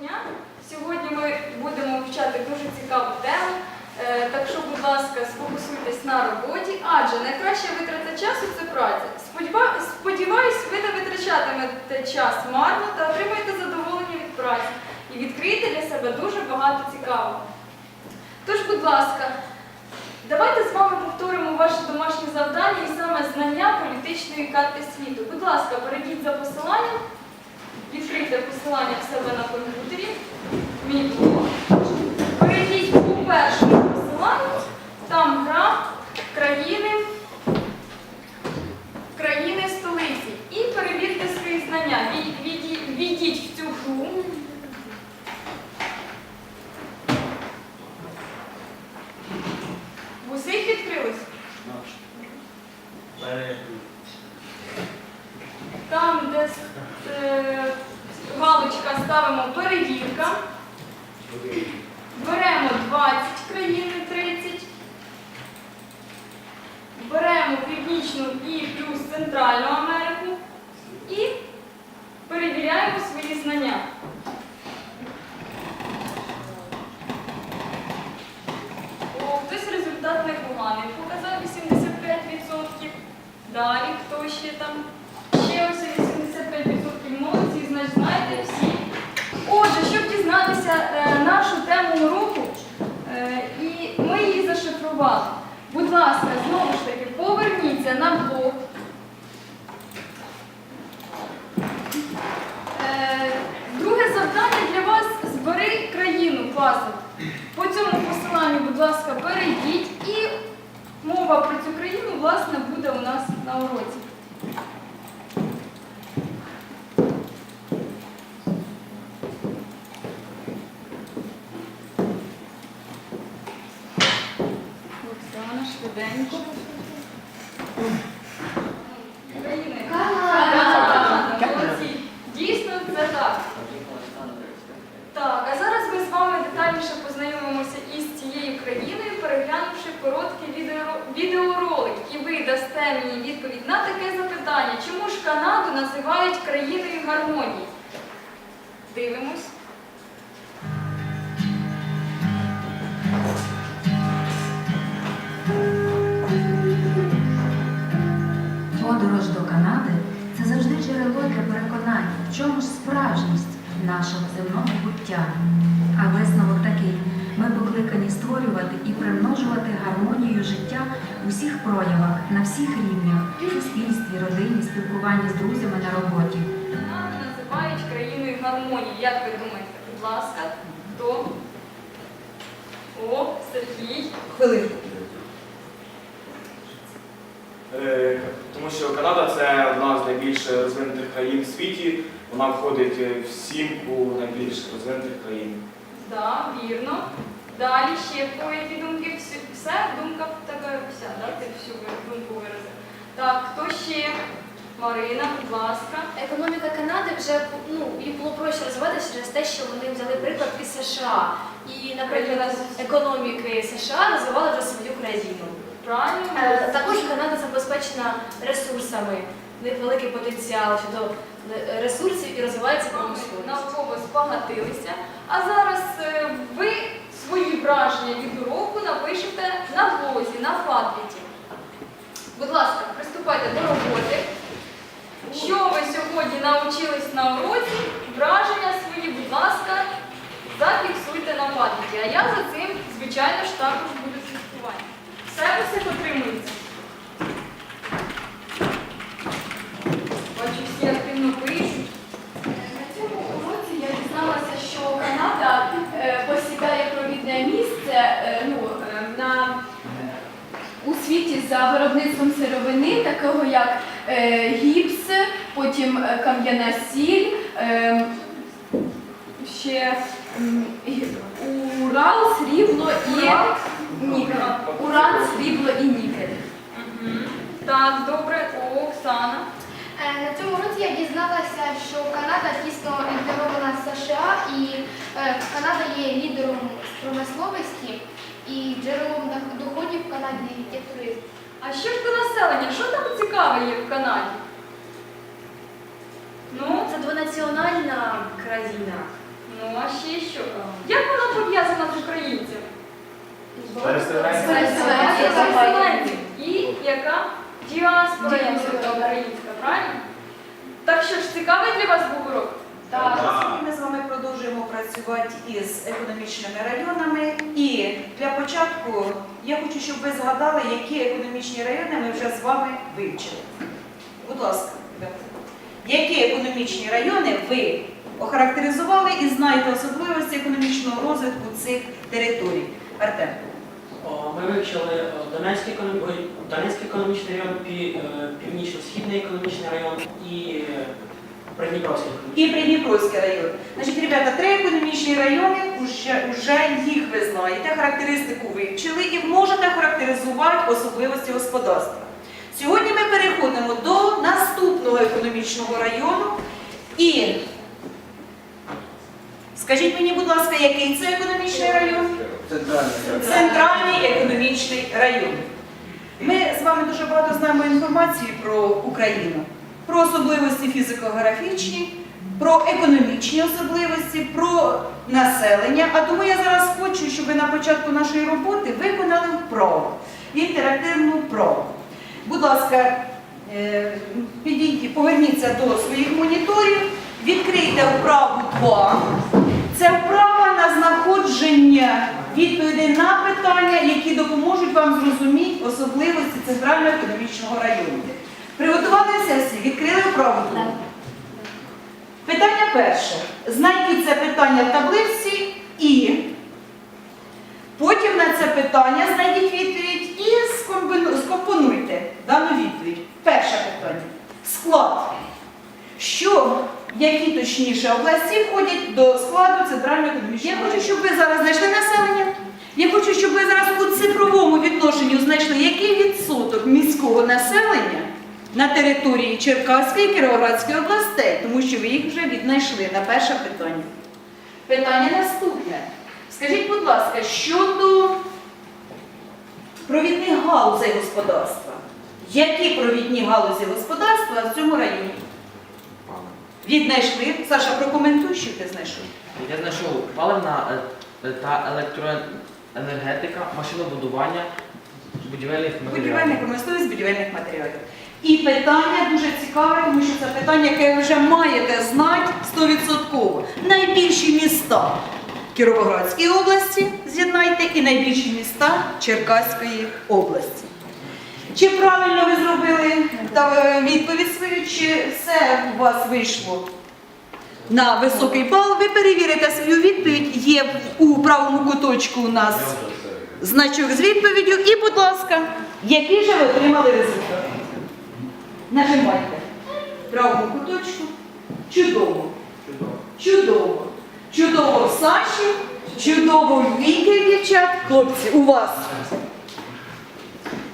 дня. Сьогодні ми будемо вивчати дуже цікаву тему. Е, Так що, будь ласка, сфокусуйтесь на роботі, адже найкраща витрата часу це праця. Сподіваюсь, ви не витрачатимете час марно та отримаєте задоволення від праці і відкриєте для себе дуже багато цікавого. Тож, будь ласка, давайте з вами повторимо ваше домашнє завдання і саме знання політичної карти світу. Будь ласка, перейдіть за посиланням. Відкрийте посилання в себе на комп'ютері. Мій блог. Перейдіть по першому посиланню. Там гра країни столиці. І перевірте свої знання. Вій- віді- Війдіть в цю гру. В усіх відкрилось? Там, де е, галочка ставимо перевірка. Беремо 20 країн і 30. Беремо Північну і плюс Центральну Америку і перевіряємо свої знання. О, хтось результат непоганий. Показав 85%. Далі хто ще там? Ще ось 85% молодці, значить знаєте всі. Отже, щоб дізнатися е, нашу тему уроку, е, і ми її зашифрували. Будь ласка, знову ж таки, поверніться на блок. Е, Друге завдання для вас збери країну класу. По цьому посиланню, будь ласка, перейдіть і мова про цю країну, власне, буде у нас на уроці. Оксана, швиденько. Країни. Канада. Молодці. Дійсно, це так. Так, а зараз ми з вами детальніше познайомимося із цією країною, переглянувши короткий відео- відеоролик. І ви дасте мені відповідь на таке запитання, чому ж Канаду називають країною гармонії? Дивимось. Подорож до Канади це завжди джерело для переконання, в чому ж справжність нашого земного буття. А висновок покликані створювати і примножувати гармонію життя у всіх проявах, на всіх рівнях, в суспільстві, родині, спілкуванні з друзями на роботі. Канаду називають країною гармонії. Як ви думаєте? Будь ласка, хто? О, Сергій. Хвилинку. Е, Тому що Канада це одна з найбільш розвинутих країн в світі. Вона входить е, в сімку найбільш розвинутих країн. Да, вірно. Далі ще які думки? Все, думка тебе вся, да? Ти всю думку виразив. Так, хто ще? Марина, будь ласка. Економіка Канади вже ну, їм було проще розвиватися через те, що вони взяли приклад із США. І, наприклад, економіки США розвивали вже свою країну. Правильно? Е, Також Канада забезпечена ресурсами, в них великий потенціал щодо е, ресурсів і розвивається промисловість. Науково спогатилися. А зараз е, ви свої враження від уроку напишете на блозі, на фатліті. Будь ласка, приступайте до роботи. Що ви сьогодні навчились на уроці? Враження свої, будь ласка, зафіксуйте на фатліті. А я за цим, звичайно ж, також буду слідкувати. Все у всіх отримується. Бачу, всі активно пишуть. На цьому уроці я дізналася, що Канада е, посідає провідне місце е, ну, е, на, у світі за виробництвом сировини, такого як е, гіпс, потім е, кам'яна сіль, е, ще Урал, срібло і нікель. Уран, срібло і нікель. Так, добре, Оксана. На цьому році я дізналася, що Канада тісно інтегрована з США і Канада є лідером промисловості і джерелом дох- доходів в Канаді є туризм. А що ж по населенню? Що там цікаве є в Канаді? Ну, Це двонаціональна країна. Ну, а ще що? Як вона пов'язана з українцем? Переселенці. Переселенців. І яка? Діаспора українська, правильно? Так що ж, цікавий для вас був урок? Сьогодні ми з вами продовжуємо працювати із економічними районами. І для початку я хочу, щоб ви згадали, які економічні райони ми вже з вами вивчили. Будь ласка, які економічні райони ви охарактеризували і знаєте особливості економічного розвитку цих територій? Артем. Ми вивчили е, Донецький, Донецький економічний район, е, Північно-Східний економічний район і е, Придніпровський. І Придніпровський район. Значить, ребята, три економічні райони, уже, уже їх ви знаєте, характеристику вивчили і можете характеризувати особливості господарства. Сьогодні ми переходимо до наступного економічного району. І скажіть мені, будь ласка, який це економічний район? Центральний економічний район. Ми з вами дуже багато знаємо інформації про Україну, про особливості фізико-географічні, про економічні особливості, про населення. А тому я зараз хочу, щоб ви на початку нашої роботи виконали вправу, інтерактивну вправу. Будь ласка, е, підійдіть, поверніться до своїх моніторів, відкрийте вправу 2. Це вправа на знаходження відповідей на питання, які допоможуть вам зрозуміти особливості центрального економічного району. Приготувалися всі, відкрили вправу. другу. Питання перше. Знайдіть це питання в таблиці і потім на це питання знайдіть відповідь і скомпонуйте дану відповідь. Перше питання. Склад. Що, які точніше області входять до складу центрального економічного? Я хочу, щоб ви зараз знайшли населення. Я хочу, щоб ви зараз у цифровому відношенню знайшли, який відсоток міського населення на території Черкаської і Кіровоградської областей, тому що ви їх вже віднайшли на перше питання. Питання наступне. Скажіть, будь ласка, щодо провідних галузей господарства. Які провідні галузі господарства в цьому районі? Віднайшли. Саша, прокоментуй, що ти знайшов. Я знайшов паливна е, та електроенергетика, машинобудування, будівельних матеріалів. Будівельних промисловість будівельних матеріалів. І питання дуже цікаве, тому що це питання, яке ви вже маєте знати 100%. Найбільші міста Кіровоградської області з'єднайте і найбільші міста Черкаської області. Чи правильно ви зробили е, відповідь свою, чи все у вас вийшло на високий бал? Ви перевірите свою відповідь. Є у правому куточку у нас значок з відповіддю. І, будь ласка, який же ви отримали результат? Нажимайте. Правому куточку. Чудово. Чудово. Чудово в Саші, чудово в Віки, дівчат. Хлопці, у вас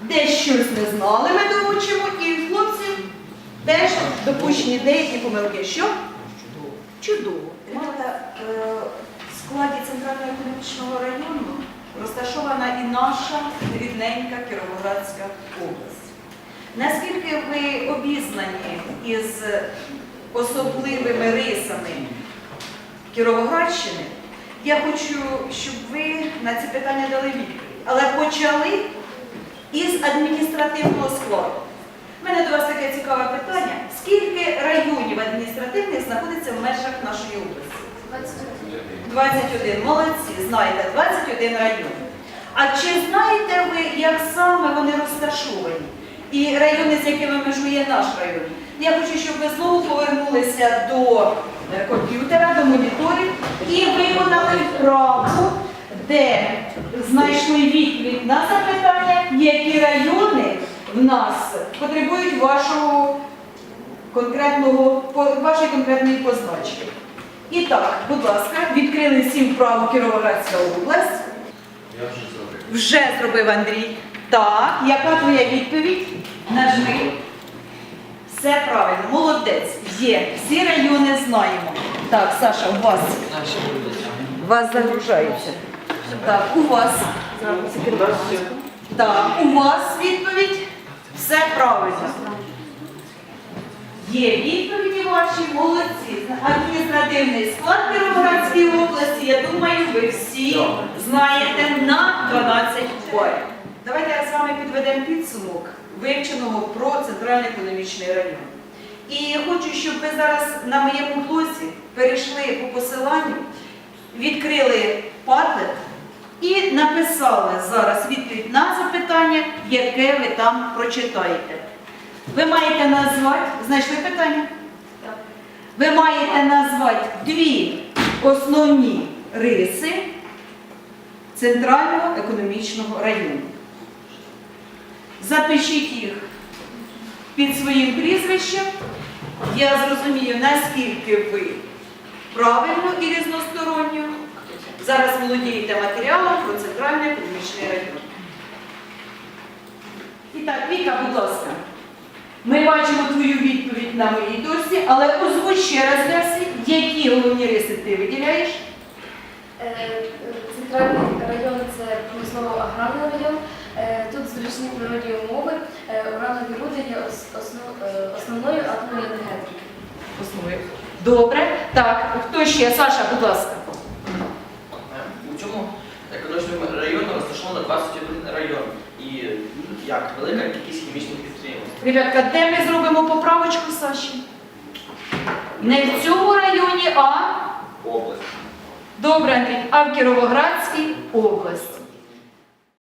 десь щось не знали, ми доучимо, і в хлопців теж допущені деякі помилки. Що? Чудово. Ребята, е, в складі Центрального економічного району розташована і наша рідненька Кіровоградська область. Наскільки ви обізнані із особливими рисами Кіровоградщини, я хочу, щоб ви на ці питання дали відповідь. Але почали із адміністративного складу. У мене до вас таке цікаве питання. Скільки районів адміністративних знаходиться в межах нашої області? 21. Молодці, знаєте, 21 район. А чи знаєте ви, як саме вони розташовані? І райони, з якими межує наш район? Я хочу, щоб ви знову повернулися до е, комп'ютера, до моніторів і виконали вправу, де знайшли відповідь на запитання, які райони в нас потребують вашого конкретного, вашої конкретної позначки. І так, будь ласка, відкрили всім вправу Кіровоградська область. Вже зробив Андрій. Так, яка твоя відповідь? Нажми. Все правильно, молодець. Є. Всі райони знаємо. Так, Саша, у вас. Вас загружається. Так, у вас. Так, у вас відповідь. Все правильно. Є відповіді ваші, молодці. Адміністративний склад Кіровоградської області, я думаю, ви всі знаєте на 12 балів. Давайте я з вами підведемо підсумок вивченого про центральний економічний район. І хочу, щоб ви зараз на моєму блозі перейшли по посиланню, відкрили Padlet і написали зараз відповідь на запитання, яке ви там прочитаєте. Ви маєте назвати, знайшли питання? Ви маєте назвати дві основні риси Центрального економічного району. Запишіть їх під своїм прізвищем. Я зрозумію, наскільки ви правильно і різносторонньо зараз володієте матеріалом про Центральний економічний район. І так, Віка, будь ласка. Ми бачимо твою відповідь на моїй дошці, але озвучь ще раз Лесі, які головні риси ти виділяєш. Е, Центральний район це промислово-аграрний район. Е, Тут зручні природні умови. Е, Уранові руди є е, основною енергетики. Основи. Добре. Так, хто ще? Саша, будь ласка. У цьому економічному районі розташовано 21 район і як велика кількість хімічних підприємств. Ребятка, де ми зробимо поправочку Саші? Не в цьому районі, а Область. добре, Андрій, а в Кіровоградській області.